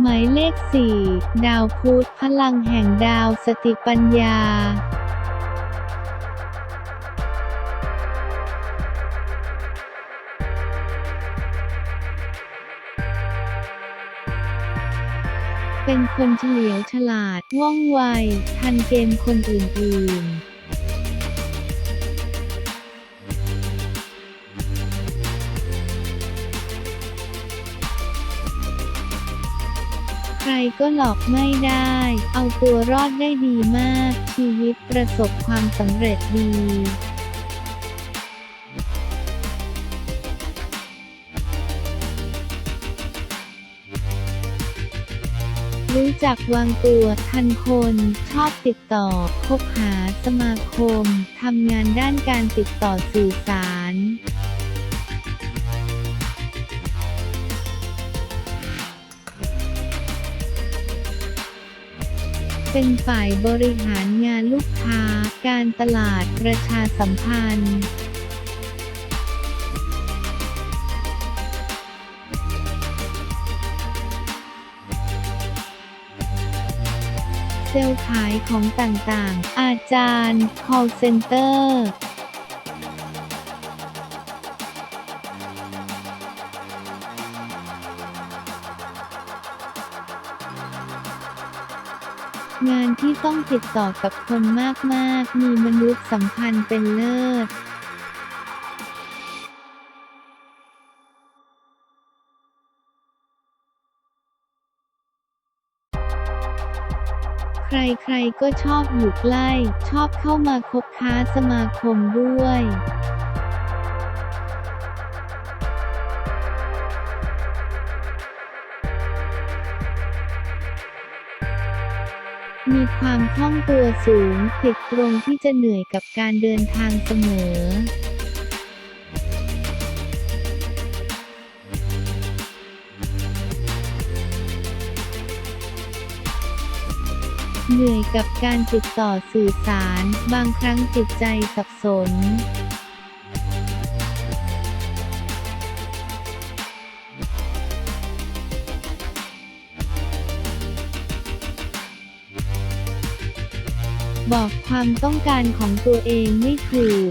หมายเลข 4 ดาวพุธพลังแห่งดาวสติปัญญาเป็นคนเฉลียวฉลาด ว่องไว ทันเกมคนอื่นๆ ใครก็หลอกไม่ได้ เอาตัวรอดได้ดีมาก ชีวิตประสบความสำเร็จดีรู้จักวางตัวทันคน ชอบติดต่อ คบหาสมาคม ทำงานด้านการติดต่อสื่อสาร เป็นฝ่ายบริหารงานลูกค้า การตลาดประชาสัมพันธ์เซลล์ขายของต่างๆ อาจารย์ call center งานที่ต้องติดต่อกับคนมากๆ มีมนุษย์สัมพันธ์เป็นเลิศใครๆก็ชอบอยู่ใกล้ ชอบเข้ามาคบค้าสมาคมด้วย มีความคล่องตัวสูงติดตรงที่จะเหนื่อยกับการเดินทางเสมอเหนื่อยกับการติดต่อสื่อสาร บางครั้งจิตใจสับสน บอกความต้องการของตัวเองไม่ถูก